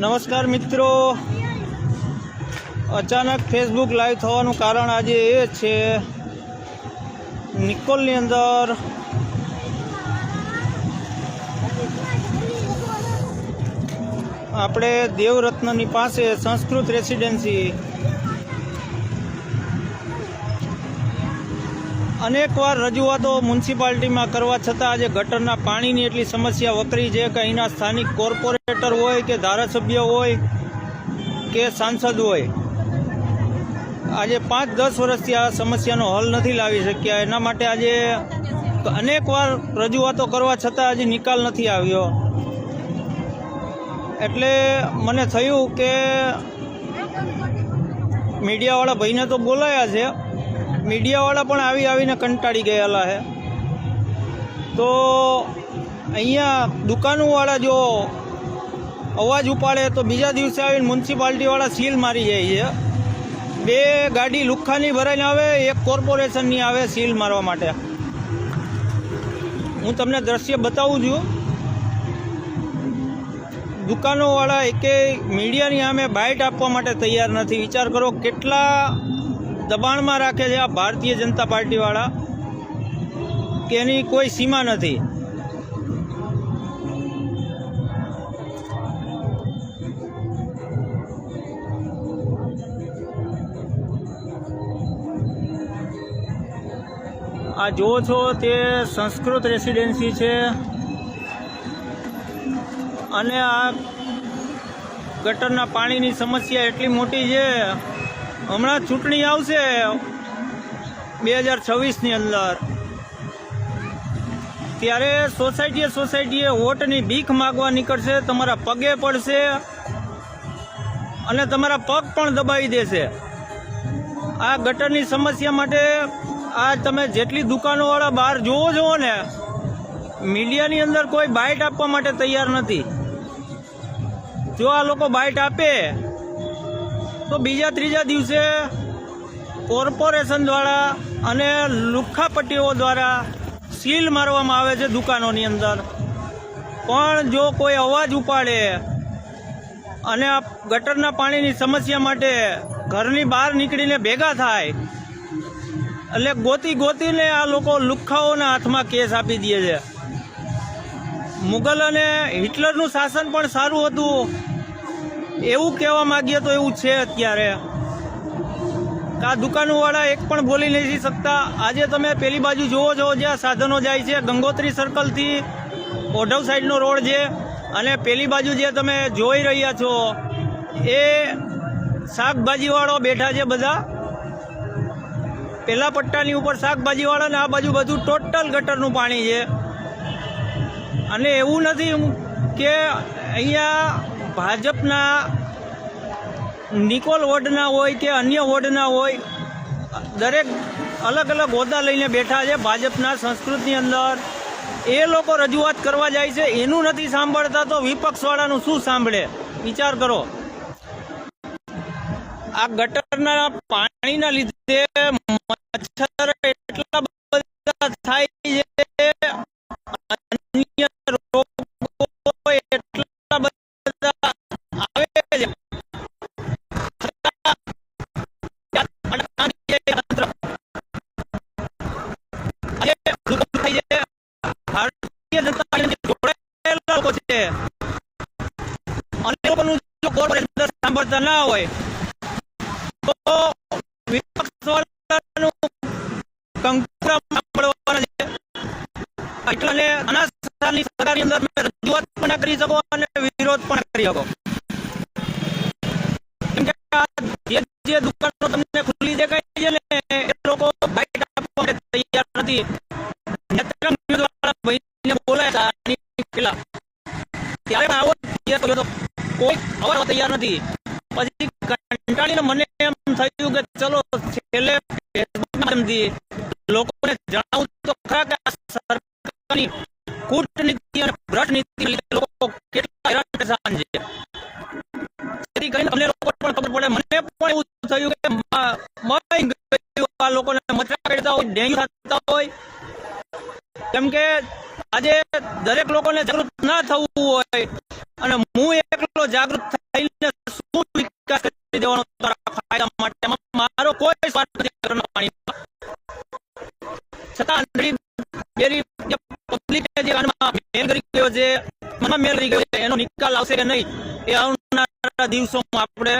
નમસ્કાર મિત્રો. અચાનક ફેસબુક લાઈવ થવાનું કારણ આજે એ છે, નિકોલની અંદર આપણે દેવરત્નની પાસે સંસ્કૃત રેસિડેન્સી અનેકવાર રજૂઆતો મ્યુનિસિપાલિટીમાં કરવા છતાં આજે ગટરના પાણીની એટલી સમસ્યા વકરી છે કે અહીંના સ્થાનિક કોર્પોરેટર હોય કે ધારાસભ્ય હોય કે સાંસદ હોય. આજે પાંચ દસ વર્ષથી આ સમસ્યાનો હલ નથી લાવી શક્યા. એના માટે આજે અનેકવાર રજૂઆતો કરવા છતાં આજે નિકાલ નથી આવ્યો. એટલે મને થયું કે મીડિયાવાળા ભાઈને તો બોલાયા છે. મીડિયાવાળા પણ આવી આવીને કંટાળી ગયેલા છે તો અહીંયા દુકાનોવાળા જો અવાજ ઉપાડે તો બીજા દિવસે આવીને મ્યુનિસિપાલિટીવાળા સીલ મારી જાય છે. બે ગાડી લુખ્ખાની ભરાઈને આવે, એક કોર્પોરેશનની આવે સીલ મારવા માટે. હું તમને દ્રશ્ય બતાવું છું. દુકાનોવાળા એકે મીડિયાની સામે બાઇટ આપવા માટે તૈયાર નથી. વિચાર કરો કેટલા દબાણમાં રાખે છે આ ભારતીય જનતા પાર્ટીવાળા કે એની કોઈ સીમા નથી. આ જુઓ છો તે સંસ્કૃત રેસિડેન્સી છે અને આ ગટરના પાણીની સમસ્યા એટલી મોટી છે હમણાં ચૂંટણી આવશે બે હજાર છવ્વીસની અંદર. ત્યારે સોસાયટીએ સોસાયટીએ વોટની ભીખ માગવા નીકળશે, તમારા પગે પડશે અને તમારા પગ પણ દબાવી દેશે. આ ગટરની સમસ્યા માટે આ તમે જેટલી દુકાનોવાળા બહાર જોવો છો ને, મીડિયાની અંદર કોઈ બાઇટ આપવા માટે તૈયાર નથી. જો આ લોકો બાઇટ આપે તો બીજા ત્રીજા દિવસે કોર્પોરેશન દ્વારા અને લુખ્ખાપટ્ટીઓ દ્વારા સીલ મારવામાં આવે છે દુકાનોની અંદર. પણ જો કોઈ અવાજ ઉપાડે અને આ ગટરના પાણીની સમસ્યા માટે ઘરની બહાર નીકળીને ભેગા થાય, એટલે ગોતી ગોતીને આ લોકો લુખ્ખાઓના હાથમાં કેસ આપી દે છે. મુગલ અને હિટલરનું શાસન પણ સારું હતું. એવું કહેવા માંગીએ તો એવું છે અત્યારે. આ દુકાનવાળા એક પણ બોલી નથી શકતા. આજે તમે પેલી બાજુ જુઓ છો જ્યાં સાધનો જાય છે, ગંગોત્રી સર્કલથી ઓઢવ સાઈડનો રોડ છે. અને પેલી બાજુ જે તમે જોઈ રહ્યા છો, એ શાકભાજીવાળો બેઠા છે બધા. પેલા પટ્ટાની ઉપર શાકભાજીવાળા ને આ બાજુ બધું ટોટલ ગટરનું પાણી છે. અને એવું નથી કે અહીંયા ભાજપના નિકોલ વોર્ડના હોય કે અન્ય વોર્ડના હોય, દરેક અલગ અલગ હોદ્દા લઈને બેઠા છે ભાજપના સંસ્કૃતની અંદર. એ લોકો રજૂઆત કરવા જાય છે, એનું નથી સાંભળતા તો વિપક્ષવાળાનું શું સાંભળે? વિચાર કરો. આ ગટરના પાણીના લીધે લોકો છે. અને લોકોનું જો કોર્પોરેશન સાંભળતા ના હોય. તો વિપક્ષવાળાનું કંકુતરા સાંભળવાના છે. એટલે આના સરકારની અંદર રજૂઆત પણ કરી શકો અને વિરોધ પણ કરી શકો. ત્યારે આવો તૈયાર કર્યો હતો કોઈ અવાજ તૈયાર નથી. પછી કંટાળીને મને એમ થયું કે ચલો, છેલ્લે માધ્યમથી લોકોને જણાવું તો ખરા કે સરકારની કૂટનીતિ અને ભ્રષ્ટ નીતિ લોકો કેટલા હેરાન પરેશાન છે. જેથી કરીને તમને લોકો પણ ખબર પડે. મને પણ એવું થયું કે મરી ગયું આ લોકોને મચરા કરતા હોય, ડેન્ગ્યુ થતા હોય, કેમ કે આજે દરેક લોકોને જાગૃત ના થવું હોય અને હું એકલો જાગૃત થઈને શું વિકાસ કરી દેવાનો ફાયદા માટે? મારો કોઈ સ્વાર્થ નથી પાણીમાં. છતાં આંધળી બેરી જે મેલ કરી ગયો છે મેલ રહી ગયો છે, એનો નિકાલ આવશે કે નહીં, એ આવનારા દિવસોમાં આપણે